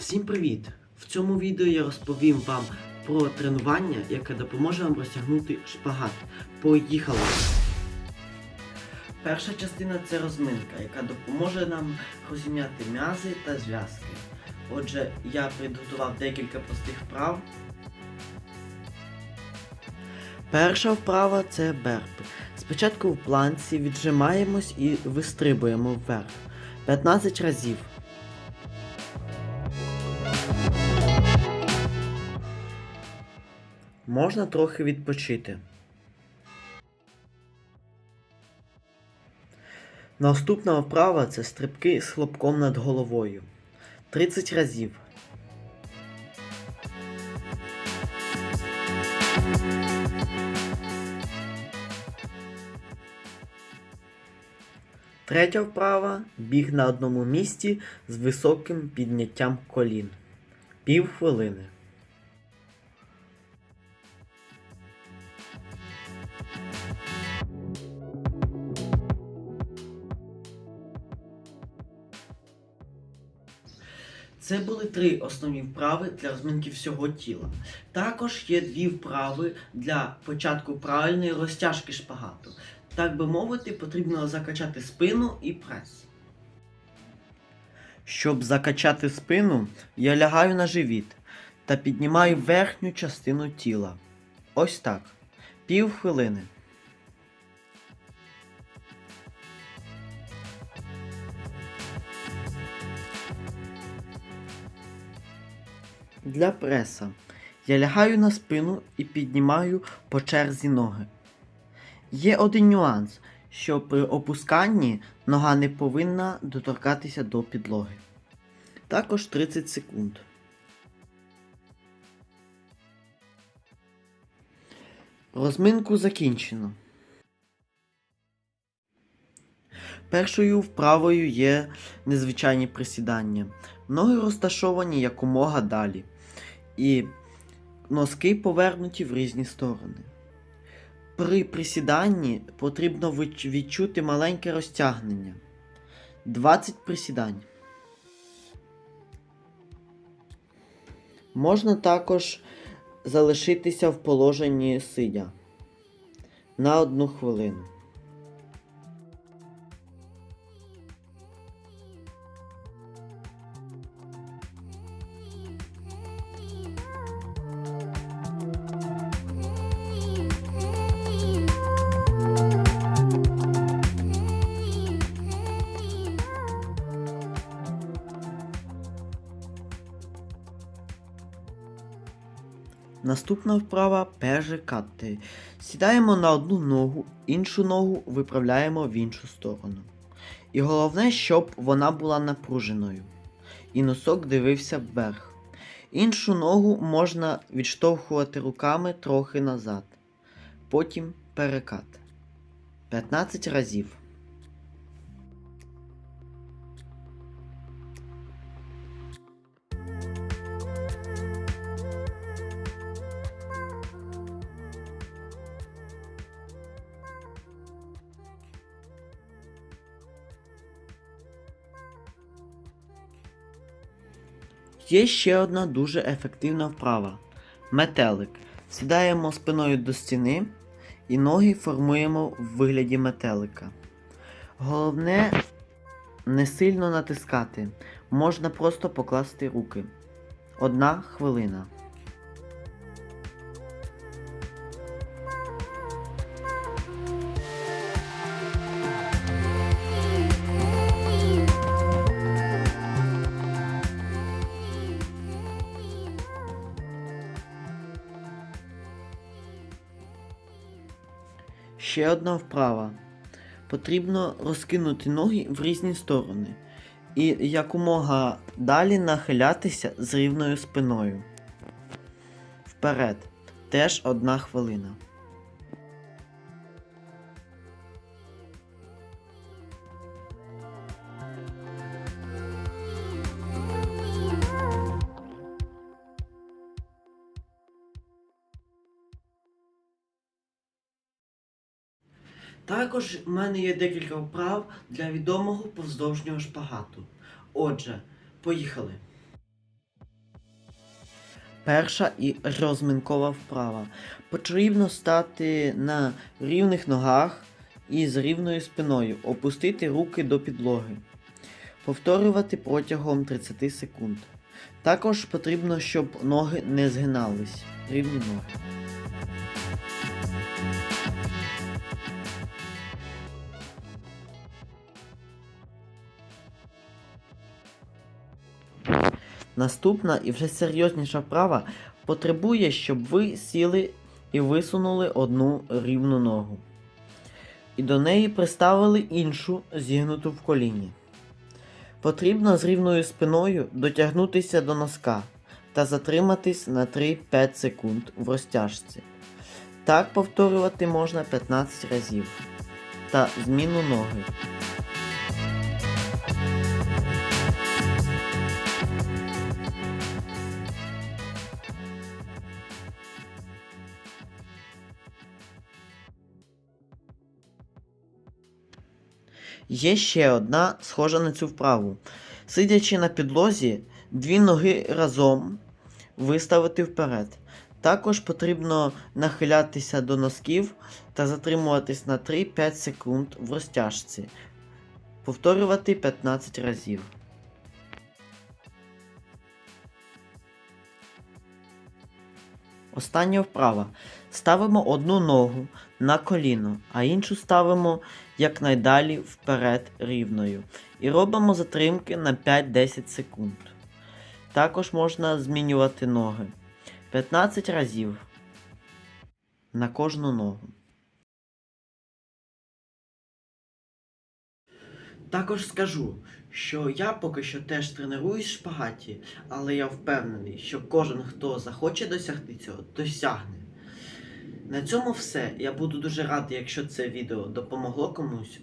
Всім привіт! В цьому відео я розповім вам про тренування, яке допоможе вам розтягнути шпагат. Поїхали! Перша частина це розминка, яка допоможе нам розім'яти м'язи та зв'язки. Отже, я підготував декілька простих вправ. Перша вправа це берпи. Спочатку в планці віджимаємось і вистрибуємо вверх 15 разів. Можна трохи відпочити. Наступна вправа це стрибки з хлопком над головою. 30 разів. Третя вправа біг на одному місці з високим підняттям колін. Пів хвилини. Це були три основні вправи для розминки всього тіла. Також є дві вправи для початку правильної розтяжки шпагату. Так би мовити, потрібно закачати спину і прес. Щоб закачати спину, я лягаю на живіт та піднімаю верхню частину тіла. Ось так. Пів хвилини. Для преса я лягаю на спину і піднімаю по черзі ноги. Є один нюанс, що при опусканні нога не повинна доторкатися до підлоги. Також 30 секунд. Розминку закінчено. Першою вправою є незвичайні присідання. Ноги розташовані якомога далі. І носки повернуті в різні сторони. При присіданні потрібно відчути маленьке розтягнення. 20 присідань. Можна також залишитися в положенні сидя на одну хвилину. Наступна вправа перекати. Сідаємо на одну ногу, іншу ногу виправляємо в іншу сторону. І головне, щоб вона була напруженою. І носок дивився вверх. Іншу ногу можна відштовхувати руками трохи назад. Потім перекат. 15 разів. Є ще одна дуже ефективна вправа метелик. Сідаємо спиною до стіни і ноги формуємо в вигляді метелика. Головне не сильно натискати. Можна просто покласти руки. Одна хвилина. Ще одна вправа. Потрібно розкинути ноги в різні сторони і якомога далі нахилятися з рівною спиною. Вперед. Теж одна хвилина. Також в мене є декілька вправ для відомого повздовжнього шпагату. Отже, поїхали. Перша і розминкова вправа. Потрібно стати на рівних ногах і з рівною спиною, опустити руки до підлоги. Повторювати протягом 30 секунд. Також потрібно, щоб ноги не згинались. Рівні ноги. Наступна і вже серйозніша вправа потребує, щоб ви сіли і висунули одну рівну ногу. І до неї приставили іншу зігнуту в коліні. Потрібно з рівною спиною дотягнутися до носка та затриматись на 3-5 секунд в розтяжці. Так повторювати можна 15 разів. Та зміну ноги. Є ще одна схожа на цю вправу. Сидячи на підлозі, дві ноги разом виставити вперед. Також потрібно нахилятися до носків та затримуватись на 3-5 секунд в розтяжці. Повторювати 15 разів. Остання вправа. Ставимо одну ногу на коліно, а іншу ставимо якнайдалі вперед рівною. І робимо затримки на 5-10 секунд. Також можна змінювати ноги 15 разів на кожну ногу. Також скажу, що я поки що теж тренуюсь в шпагаті, але я впевнений, що кожен, хто захоче досягти цього, досягне. На цьому все. Я буду дуже радий, якщо це відео допомогло комусь.